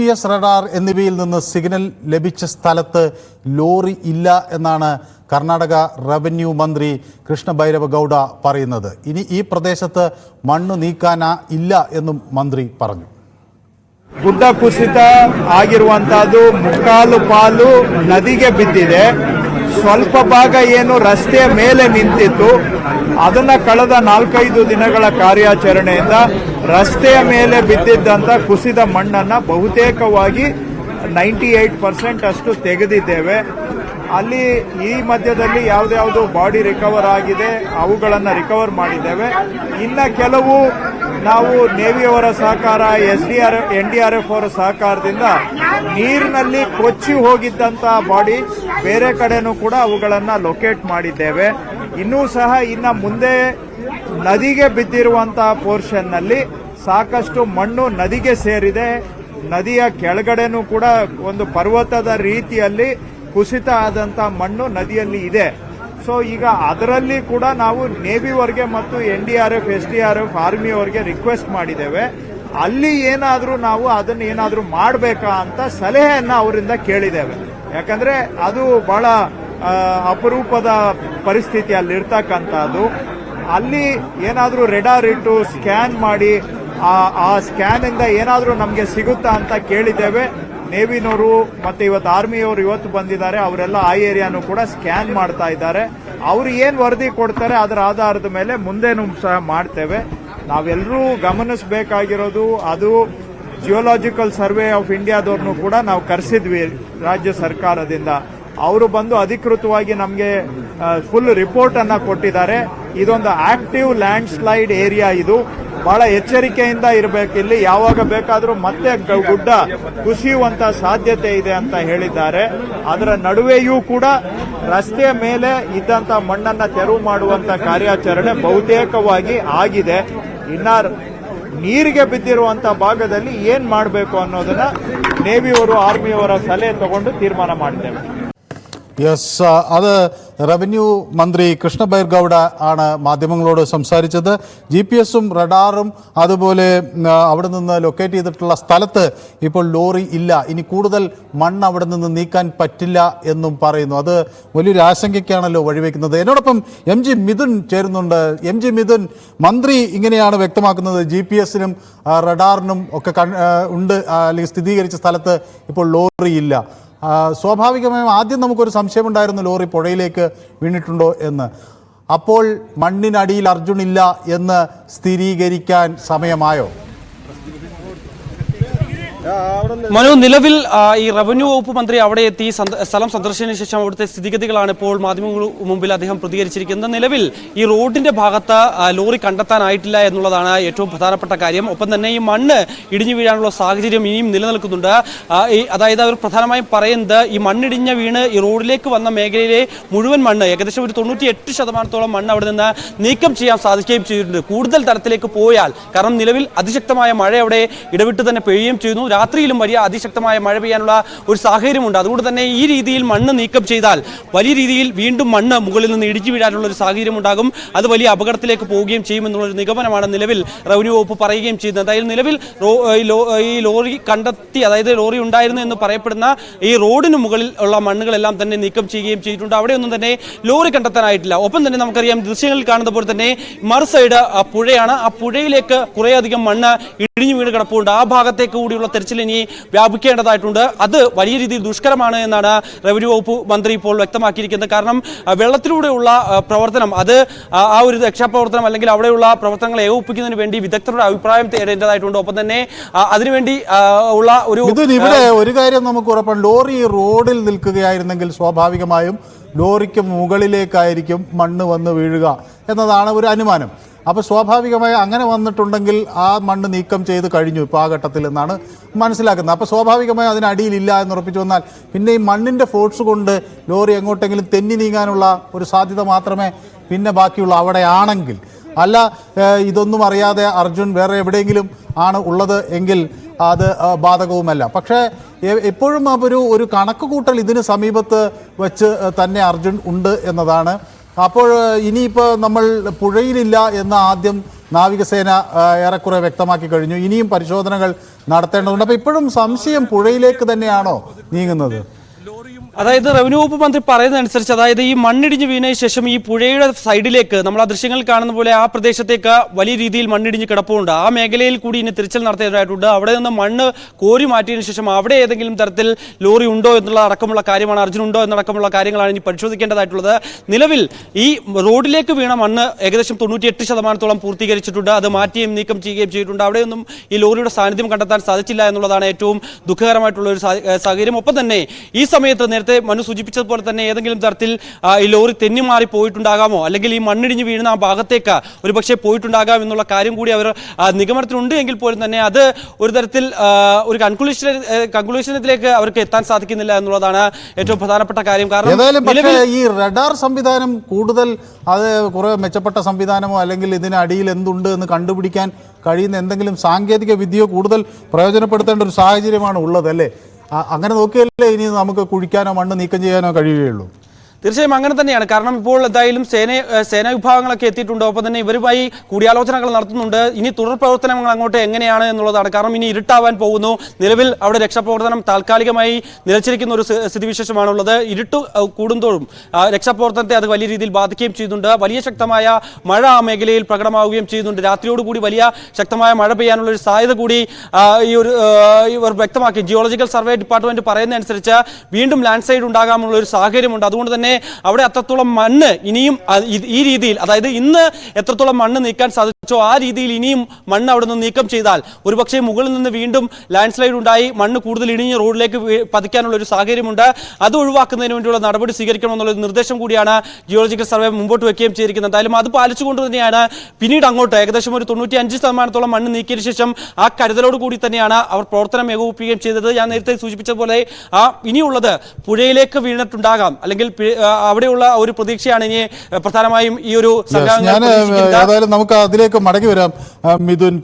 P S radar എന്നിവയിൽ നിന്ന് signal ലഭിച്ച സ്ഥലത്ത് ലോറി ഇല്ല എന്നാണ് കർണാടക റവന്യൂ മന്ത്രി കൃഷ്ണ ഭൈരവ ഗൗഡ പറയുന്നത് ഇനി ಈ പ്രദേശത്ത് മണ്ണ് നീക്കാന ഇല്ല എന്നും മന്ത്രി പറഞ്ഞു ಗುಡ್ಡ ಕುಸಿತ ಆಗಿರುವಂತಹದ್ದು ಮುಕ್ಕಾಲು ಪಾಲು ನದಿಗೆ ಬಿದ್ದಿದೆ ಸ್ವಲ್ಪ ಭಾಗ ಏನು ರಸ್ತೆಯ ಮೇಲೆ ನಿಂತಿತ್ತು. ಅದನ್ನು ಕಳೆದ ನಾಲ್ಕೈದು ದಿನಗಳ ಕಾರ್ಯಾಚರಣೆಯಿಂದ ರಸ್ತೆಯ ಮೇಲೆ ಬಿದ್ದಿದ್ದಂಥ ಕುಸಿದ ಮಣ್ಣನ್ನು ಬಹುತೇಕವಾಗಿ ನೈಂಟಿ ಏಟ್ ಪರ್ಸೆಂಟ್ ಅಷ್ಟು ತೆಗೆದಿದ್ದೇವೆ. ಅಲ್ಲಿ ಈ ಮಧ್ಯದಲ್ಲಿ ಯಾವುದ್ಯಾವುದು ಬಾಡಿ ರಿಕವರ್ ಆಗಿದೆ, ಅವುಗಳನ್ನು ರಿಕವರ್ ಮಾಡಿದ್ದೇವೆ. ಇನ್ನು ಕೆಲವು ನಾವು ನೇವಿಯವರ ಸಹಕಾರ S D R N D R F ಅವರ ಸಹಕಾರದಿಂದ ನೀರಿನಲ್ಲಿ ಕೊಚ್ಚಿ ಹೋಗಿದ್ದಂತ ಬಾಡಿ ಬೇರೆ ಕಡೆನೂ ಕೂಡ ಅವುಗಳನ್ನ ಲೊಕೇಟ್ ಮಾಡಿದ್ದೇವೆ. ಇನ್ನೂ ಸಹ ಇನ್ನ ಮುಂದೆ ನದಿಗೆ ಬಿದ್ದಿರುವಂತಹ ಪೋರ್ಷನ್ನಲ್ಲಿ ಸಾಕಷ್ಟು ಮಣ್ಣು ನದಿಗೆ ಸೇರಿದೆ. ನದಿಯ ಕೆಳಗಡೆನೂ ಕೂಡ ಒಂದು ಪರ್ವತದ ರೀತಿಯಲ್ಲಿ ಕುಸಿತ ಆದಂತ ಮಣ್ಣು ನದಿಯಲ್ಲಿ ಇದೆ. ಸೊ ಈಗ ಅದರಲ್ಲಿ ಕೂಡ ನಾವು ನೇವಿವರೆಗೆ ಮತ್ತು N D R F S D R F ಆರ್ಮಿಯವರಿಗೆ request ಮಾಡಿದ್ದೇವೆ. ಅಲ್ಲಿ ಏನಾದರೂ ನಾವು ಅದನ್ನ ಏನಾದರೂ ಮಾಡಬೇಕಾ ಅಂತ ಸಲಹೆಯನ್ನು ಅವರಿಂದ ಕೇಳಿದ್ದೇವೆ. ಯಾಕಂದ್ರೆ ಅದು ಬಹಳ ಅಪರೂಪದ ಪರಿಸ್ಥಿತಿ ಅಲ್ಲಿ ಇರ್ತಕ್ಕಂಥದ್ದು. ಅಲ್ಲಿ ಏನಾದರೂ ರೆಡಾರ್ ಇಟ್ಟು ಸ್ಕ್ಯಾನ್ ಮಾಡಿ, ಆ ಆ ಸ್ಕ್ಯಾನ್ ಇಂದ ಏನಾದ್ರೂ ನಮಗೆ ಸಿಗುತ್ತಾ ಅಂತ ಕೇಳಿದ್ದೇವೆ. ನೇವಿನವರು ಮತ್ತೆ ಇವತ್ತು ಆರ್ಮಿಯವರು ಇವತ್ತು ಬಂದಿದ್ದಾರೆ, ಅವರೆಲ್ಲ ಆ ಏರಿಯಾನು ಕೂಡ ಸ್ಕ್ಯಾನ್ ಮಾಡ್ತಾ ಇದ್ದಾರೆ. ಅವರು ಏನು ವರದಿ ಕೊಡ್ತಾರೆ ಅದರ ಆಧಾರದ ಮೇಲೆ ಮುಂದೇನು ಸಹ ಮಾಡ್ತೇವೆ. ನಾವೆಲ್ಲರೂ ಗಮನಿಸಬೇಕಾಗಿರೋದು, ಅದು ಜಿಯೋಲಾಜಿಕಲ್ ಸರ್ವೆ ಆಫ್ ಇಂಡಿಯಾದವ್ರನ್ನು ಕೂಡ ನಾವು ಕರೆಸಿದ್ವಿ ರಾಜ್ಯ ಸರ್ಕಾರದಿಂದ. ಅವರು ಬಂದು ಅಧಿಕೃತವಾಗಿ ನಮಗೆ ಫುಲ್ ರಿಪೋರ್ಟ್ ಅನ್ನ ಕೊಟ್ಟಿದ್ದಾರೆ. ಇದೊಂದು ಆಕ್ಟಿವ್ ಲ್ಯಾಂಡ್ ಸ್ಲೈಡ್ ಏರಿಯಾ ಇದು. ಬಹಳ ಎಚ್ಚರಿಕೆಯಿಂದ ಇರಬೇಕು ಇಲ್ಲಿ. ಯಾವಾಗ ಬೇಕಾದರೂ ಮತ್ತೆ ಗುಡ್ಡ ಕುಸಿಯುವಂತ ಸಾಧ್ಯತೆ ಇದೆ ಅಂತ ಹೇಳಿದ್ದಾರೆ. ಅದರ ನಡುವೆಯೂ ಕೂಡ ರಸ್ತೆಯ ಮೇಲೆ ಇದ್ದಂತ ಮಣ್ಣನ್ನ ತೆರವು ಮಾಡುವಂತ ಕಾರ್ಯಾಚರಣೆ ಬಹುತೇಕವಾಗಿ ಆಗಿದೆ. ಇನ್ನ ನೀರಿಗೆ ಬಿದ್ದಿರುವಂತ ಭಾಗದಲ್ಲಿ ಏನ್ ಮಾಡಬೇಕು ಅನ್ನೋದನ್ನ ನೇವಿಯವರು ಆರ್ಮಿಯವರ ಸಲಹೆ ತಗೊಂಡು ತೀರ್ಮಾನ ಮಾಡ್ತೇವೆ. യെസ് അത് റവന്യൂ മന്ത്രി കൃഷ്ണ ബൈർ ഗൗഡ ആണ് മാധ്യമങ്ങളോട് സംസാരിച്ചത്. ജി പി എസും റഡാറും അതുപോലെ അവിടെ നിന്ന് ലൊക്കേറ്റ് ചെയ്തിട്ടുള്ള സ്ഥലത്ത് ഇപ്പോൾ ലോറി ഇല്ല. ഇനി കൂടുതൽ മണ്ണ് അവിടെ നിന്ന് നീക്കാൻ പറ്റില്ല എന്നും പറയുന്നു. അത് വലിയൊരു ആശങ്കയ്ക്കാണല്ലോ വഴിവെക്കുന്നത്. എന്നോടൊപ്പം എം ജി മിഥുൻ ചേരുന്നുണ്ട്. എം ജി മിഥുൻ മന്ത്രി ഇങ്ങനെയാണ് വ്യക്തമാക്കുന്നത്. ജി പി എസിനും റഡാറിനും ഒക്കെ ഉണ്ട് അല്ലെങ്കിൽ സ്ഥിരീകരിച്ച സ്ഥലത്ത് ഇപ്പോൾ ലോറി ഇല്ല. സ്വാഭാവികമായും ആദ്യം നമുക്കൊരു സംശയമുണ്ടായിരുന്നു ലോറി പുഴയിലേക്ക് വീണിട്ടുണ്ടോ എന്ന്. അപ്പോൾ മണ്ണിനടിയിൽ അർജുൻ ഇല്ല എന്ന് സ്ഥിരീകരിക്കാൻ സമയമായോ? മനു നിലവിൽ ഈ റവന്യൂ വകുപ്പ് മന്ത്രി അവിടെ എത്തി സ്ഥലം സന്ദർശിച്ചതിന് ശേഷം അവിടുത്തെ സ്ഥിതിഗതികളാണ് ഇപ്പോൾ മാധ്യമങ്ങൾ മുമ്പിൽ അദ്ദേഹം പ്രതികരിച്ചിരിക്കുന്നത്. നിലവിൽ ഈ റോഡിന്റെ ഭാഗത്ത് ലോറി കണ്ടെത്താനായിട്ടില്ല എന്നുള്ളതാണ് ഏറ്റവും പ്രധാനപ്പെട്ട കാര്യം. ഒപ്പം തന്നെ ഈ മണ്ണ് ഇടിഞ്ഞു വീഴാനുള്ള സാഹചര്യം ഇനിയും നിലനിൽക്കുന്നുണ്ട്. അതായത് അവർ പ്രധാനമായും പറയുന്നത് ഈ മണ്ണിടിഞ്ഞ വീണ് ഈ റോഡിലേക്ക് വന്ന മേഖലയിലെ മുഴുവൻ മണ്ണ് ഏകദേശം ഒരു തൊണ്ണൂറ്റി എട്ട് ശതമാനത്തോളം മണ്ണ് അവിടെ നിന്ന് നീക്കം ചെയ്യാൻ സാധിക്കുകയും ചെയ്തിട്ടുണ്ട്. കൂടുതൽ തരത്തിലേക്ക് പോയാൽ കാരണം നിലവിൽ അതിശക്തമായ മഴ അവിടെ ഇടവിട്ട് തന്നെ പെയ്യുകയും ചെയ്യുന്നു. രാത്രിയിലും വലിയ അതിശക്തമായ മഴ പെയ്യാനുള്ള ഒരു സാഹചര്യമുണ്ട്. അതുകൊണ്ട് തന്നെ ഈ രീതിയിൽ മണ്ണ് നീക്കം ചെയ്താൽ വലിയ രീതിയിൽ വീണ്ടും മണ്ണ് മുകളിൽ നിന്ന് ഇടിച്ചു വീഴാനുള്ള ഒരു സാഹചര്യം ഉണ്ടാകും അത് വലിയ അപകടത്തിലേക്ക് പോവുകയും ചെയ്യുമെന്നുള്ള ഒരു നിഗമനമാണ് നിലവിൽ റവന്യൂ വകുപ്പ് പറയുകയും ചെയ്യുന്നത്. അതായത് നിലവിൽ ഈ ലോറി കണ്ടെത്തി അതായത് ലോറി ഉണ്ടായിരുന്നു എന്ന് പറയപ്പെടുന്ന ഈ റോഡിന് മുകളിൽ ഉള്ള മണ്ണുകളെല്ലാം തന്നെ നീക്കം ചെയ്യുകയും ചെയ്തിട്ടുണ്ട്. അവിടെയൊന്നും തന്നെ ലോറി കണ്ടെത്താനായിട്ടില്ല. ഒപ്പം തന്നെ നമുക്കറിയാം ദൃശ്യങ്ങളിൽ കാണുന്ന പോലെ തന്നെ മറു സൈഡ് ആ പുഴയാണ്. ആ പുഴയിലേക്ക് കുറേയധികം മണ്ണ് ഇടിഞ്ഞു വീണ് കിടപ്പുണ്ട്. ആ ഭാഗത്തേക്ക് കൂടിയുള്ള തെരച്ചിൽ ഇനി വ്യാപിക്കേണ്ടതായിട്ടുണ്ട്. അത് വലിയ രീതിയിൽ ദുഷ്കരമാണ് എന്നാണ് റവന്യൂ വകുപ്പ് മന്ത്രി ഇപ്പോൾ വ്യക്തമാക്കിയിരിക്കുന്നത്. കാരണം വെള്ളത്തിലൂടെയുള്ള പ്രവർത്തനം അത് ആ ഒരു രക്ഷാപ്രവർത്തനം അല്ലെങ്കിൽ അവിടെയുള്ള പ്രവർത്തനങ്ങൾ ഏകോപിപ്പിക്കുന്നതിന് വേണ്ടി വിദഗ്ധരുടെ അഭിപ്രായം തേടേണ്ടതായിട്ടുണ്ട്. ഒപ്പം തന്നെ അതിനുവേണ്ടി ഉള്ള ഒരു ഇവിടെ ഒരു കാര്യം നമുക്ക് ഉറപ്പാണ്. ലോറി റോഡിൽ നിൽക്കുകയായിരുന്നെങ്കിൽ സ്വാഭാവികമായും ലോറിക്ക് മുകളിലേക്കായിരിക്കും മണ്ണ് വന്ന് വീഴുക എന്നതാണ് ഒരു അനുമാനം. അപ്പോൾ സ്വാഭാവികമായി അങ്ങനെ വന്നിട്ടുണ്ടെങ്കിൽ ആ മണ്ണ് നീക്കം ചെയ്ത് കഴിഞ്ഞു ഇപ്പോൾ ആ ഘട്ടത്തിൽ എന്നാണ് മനസ്സിലാക്കുന്നത്. അപ്പോൾ സ്വാഭാവികമായി അതിനടിയിലില്ല എന്ന് ഉറപ്പിച്ചു വന്നാൽ പിന്നെ ഈ മണ്ണിന്റെ ഫോഴ്സ് കൊണ്ട് ലോറി എങ്ങോട്ടെങ്കിലും തെന്നി നീങ്ങാനുള്ള ഒരു സാധ്യത മാത്രമേ പിന്നെ ബാക്കിയുള്ള അവിടെയാണെങ്കിൽ. അല്ല ഇതൊന്നും അറിയാതെ അർജുൻ വേറെ എവിടെയെങ്കിലും ആണ് ഉള്ളത് എങ്കിൽ അത് ബാധകവുമല്ല. പക്ഷേ എപ്പോഴും ഒരു ഒരു കണക്ക് കൂട്ടൽ ഇതിന് സമീപത്ത് വെച്ച് തന്നെ അർജുൻ ഉണ്ട് എന്നതാണ് അപ്പോൾ ഇനിയിപ്പോൾ നമ്മൾ പുഴയിലില്ല എന്ന് ആദ്യം നാവികസേന ഏറെക്കുറെ വ്യക്തമാക്കി കഴിഞ്ഞു. ഇനിയും പരിശോധനകൾ നടത്തേണ്ടതുണ്ട്. അപ്പോൾ ഇപ്പോഴും സംശയം പുഴയിലേക്ക് തന്നെയാണോ നീങ്ങുന്നത്? അതായത് റവന്യൂ വകുപ്പ് മന്ത്രി പറയുന്നതനുസരിച്ച് അതായത് ഈ മണ്ണിടിഞ്ഞ് വീണതിന് ശേഷം ഈ പുഴയുടെ സൈഡിലേക്ക് നമ്മൾ ആ ദൃശ്യങ്ങളിൽ കാണുന്ന പോലെ ആ പ്രദേശത്തേക്ക് വലിയ രീതിയിൽ മണ്ണിടിഞ്ഞ് കിടപ്പുണ്ട്. ആ മേഖലയിൽ കൂടി ഇനി തിരിച്ചൽ നടത്തിയതായിട്ടുണ്ട് അവിടെ നിന്ന് മണ്ണ് കോരി മാറ്റിയതിനു ശേഷം അവിടെ ഏതെങ്കിലും തരത്തിൽ ലോറി ഉണ്ടോ എന്നുള്ള അടക്കമുള്ള കാര്യമാണ് അർജുൻ ഉണ്ടോ എന്നടക്കമുള്ള കാര്യങ്ങളാണ് ഇനി പരിശോധിക്കേണ്ടതായിട്ടുള്ളത്. നിലവിൽ ഈ റോഡിലേക്ക് വീണ മണ്ണ് ഏകദേശം തൊണ്ണൂറ്റിയെട്ട് ശതമാനത്തോളം പൂർത്തീകരിച്ചിട്ടുണ്ട്. അത് മാറ്റിയും നീക്കം ചെയ്യുകയും ചെയ്തിട്ടുണ്ട്. അവിടെയൊന്നും ഈ ലോറിയുടെ സാന്നിധ്യം കണ്ടെത്താൻ സാധിച്ചില്ല എന്നുള്ളതാണ് ഏറ്റവും ദുഃഖകരമായിട്ടുള്ള ഒരു സാഹചര്യം. ഒപ്പം തന്നെ ഈ സമയത്ത് നേരത്തെ മനു സൂചിപ്പിച്ചതുപോലെ തന്നെ ഏതെങ്കിലും തരത്തിൽ ഈ ലോറി തെന്നി മാറി പോയിട്ടുണ്ടാകാമോ? അല്ലെങ്കിൽ ഈ മണ്ണിടിഞ്ഞ് വീഴുന്ന ആ ഭാഗത്തേക്ക് ഒരു പക്ഷേ പോയിട്ടുണ്ടാകാം എന്നുള്ള കാര്യം കൂടി അവർ നിഗമനത്തിനുണ്ട് നിഗമനത്തിലുണ്ട് എങ്കിൽ പോലും തന്നെ അത് ഒരു തരത്തിൽ ഒരു കൺക്ലൂഷൻ കൺക്ലൂഷനിലേക്ക് അവർക്ക് എത്താൻ സാധിക്കുന്നില്ല എന്നുള്ളതാണ് ഏറ്റവും പ്രധാനപ്പെട്ട കാര്യം. കാരണം ഈ റഡാർ സംവിധാനം കൂടുതൽ അത് കുറെ മെച്ചപ്പെട്ട സംവിധാനമോ അല്ലെങ്കിൽ ഇതിനടിയിൽ എന്തുണ്ട് എന്ന് കണ്ടുപിടിക്കാൻ കഴിയുന്ന എന്തെങ്കിലും സാങ്കേതിക വിദ്യയോ കൂടുതൽ പ്രയോജനപ്പെടുത്തേണ്ട ഒരു സാഹചര്യമാണ് ഉള്ളത് അല്ലേ? അങ്ങനെ നോക്കിയല്ലേ ഇനി നമുക്ക് കുഴിക്കാനോ മണ്ണ് നീക്കം ചെയ്യാനോ കഴിയുകയുള്ളൂ. തീർച്ചയായും അങ്ങനെ തന്നെയാണ്. കാരണം ഇപ്പോൾ എന്തായാലും സേന സേനാ വിഭാഗങ്ങളൊക്കെ എത്തിയിട്ടുണ്ട്. ഒപ്പം തന്നെ ഇവരുമായി കൂടിയാലോചനകൾ നടത്തുന്നുണ്ട്. ഇനി തുടർ പ്രവർത്തനങ്ങൾ അങ്ങോട്ട് എങ്ങനെയാണ് എന്നുള്ളതാണ്. കാരണം ഇനി ഇരുട്ടാവാൻ പോകുന്നു. നിലവിൽ അവിടെ രക്ഷാപ്രവർത്തനം താൽക്കാലികമായി നിലച്ചിരിക്കുന്ന ഒരു സ്ഥി- സ്ഥിതിവിശേഷമാണുള്ളത്. ഇരുട്ട് കൂടുന്തോറും രക്ഷാപ്രവർത്തനത്തെ അത് വലിയ രീതിയിൽ ബാധിക്കുകയും ചെയ്യുന്നുണ്ട്. വലിയ ശക്തമായ മഴ ആ മേഖലയിൽ പ്രകടമാവുകയും ചെയ്യുന്നുണ്ട്. രാത്രിയോടുകൂടി വലിയ ശക്തമായ മഴ പെയ്യാനുള്ള ഒരു സാധ്യത കൂടി ഈ ഒരു ഇവർ വ്യക്തമാക്കി. ജിയോളജിക്കൽ സർവേ ഡിപ്പാർട്ട്മെന്റ് പറയുന്നതനുസരിച്ച് വീണ്ടും ലാൻഡ് സ്ലൈഡ് ഉണ്ടാകാമെന്നുള്ള ഒരു സാഹചര്യമുണ്ട്. അതുകൊണ്ട് തന്നെ അവിടെ അത്രത്തോളം മണ്ണ് ഇനിയും ഈ രീതിയിൽ അതായത് ഇന്ന് എത്രത്തോളം മണ്ണ് നീക്കാൻ സാധിച്ചോ ആ രീതിയിൽ ഇനിയും മണ്ണ് അവിടെ നിന്ന് നീക്കം ചെയ്താൽ ഒരുപക്ഷെ മുകളിൽ നിന്ന് വീണ്ടും ലാൻഡ് സ്ലൈഡ് ഉണ്ടായി മണ്ണ് കൂടുതൽ ഇടിഞ്ഞ് റോഡിലേക്ക് പതിക്കാനുള്ള ഒരു സാഹചര്യമുണ്ട്. അത് ഒഴിവാക്കുന്നതിന് വേണ്ടിയുള്ള നടപടി സ്വീകരിക്കണമെന്നുള്ള നിർദ്ദേശം കൂടിയാണ് ജിയോളജിക്കൽ സർവേ മുമ്പോട്ട് വെക്കുകയും ചെയ്തിരിക്കുന്നത്. എന്തായാലും അത് പാലിച്ചുകൊണ്ട് തന്നെയാണ് പിന്നീട് അങ്ങോട്ട് ഏകദേശം ഒരു തൊണ്ണൂറ്റി അഞ്ച് ശതമാനത്തോളം മണ്ണ് നീക്കിയ ശേഷം ആ കരുതലോട് കൂടി തന്നെയാണ് അവർ പ്രവർത്തനം ഏകോപിപ്പിക്കുകയും ചെയ്തത്. ഞാൻ നേരത്തെ സൂചിപ്പിച്ചതുപോലെ ആ ഇനിയുള്ളത് പുഴയിലേക്ക് വീണിട്ടുണ്ടാകാം അല്ലെങ്കിൽ അവിടെയുള്ള ഒരു പ്രതീക്ഷയാണ് ഇനി പ്രധാനമായും ഈ ഒരു ഞാൻ ഏതായാലും നമുക്ക് അതിലേക്ക് മടങ്ങി വരാം. മിഥുൻ